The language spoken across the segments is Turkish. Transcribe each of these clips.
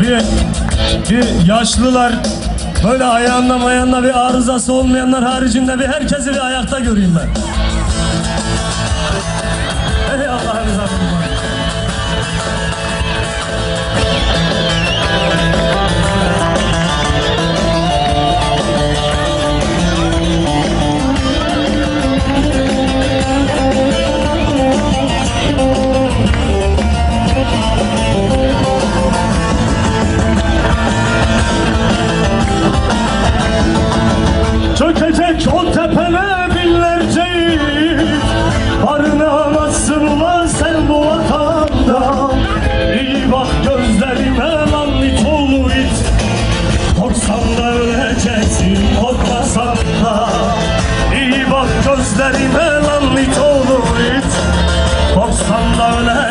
bir, bir yaşlılar böyle ayağında mayanla bir arızası olmayanlar haricinde bir herkesi bir ayakta göreyim ben. Ey Allah'ın izniyle. Sandalye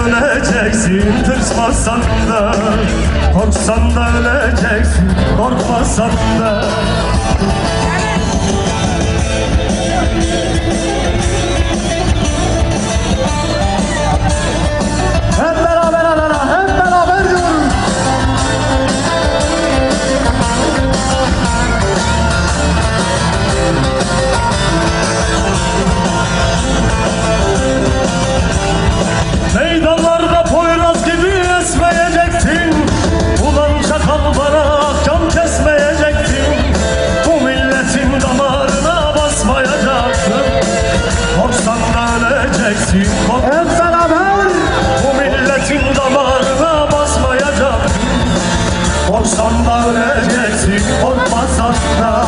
öleceksin Tırsmasan da. Korksan da öleceksin Korkmasan da. Oh.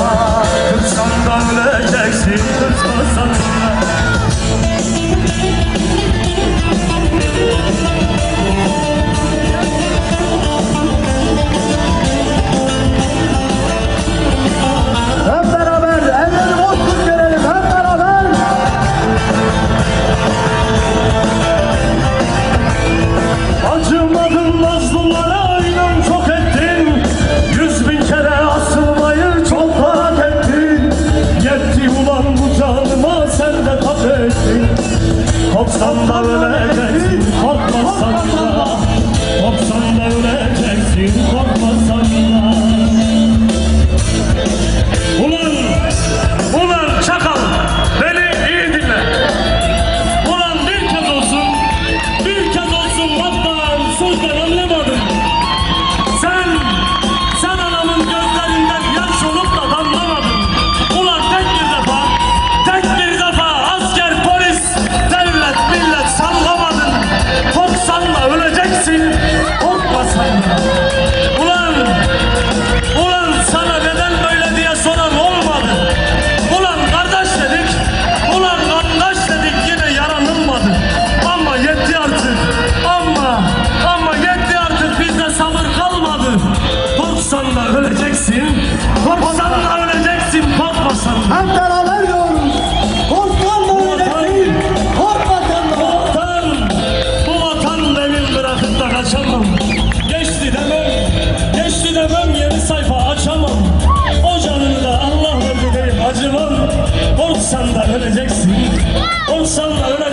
Korksan da öleceksin korkmasan. Hep beraber diyoruz. Korksan da öleceksin. Korkmasan da. Vatan, bu vatan benim bırakıp da kaçamam. Geçti demem, geçti demem yeni sayfa açamam. O canını da Allah verdi deyip acımam. Korksan da öleceksin. Korksan da öleceksin.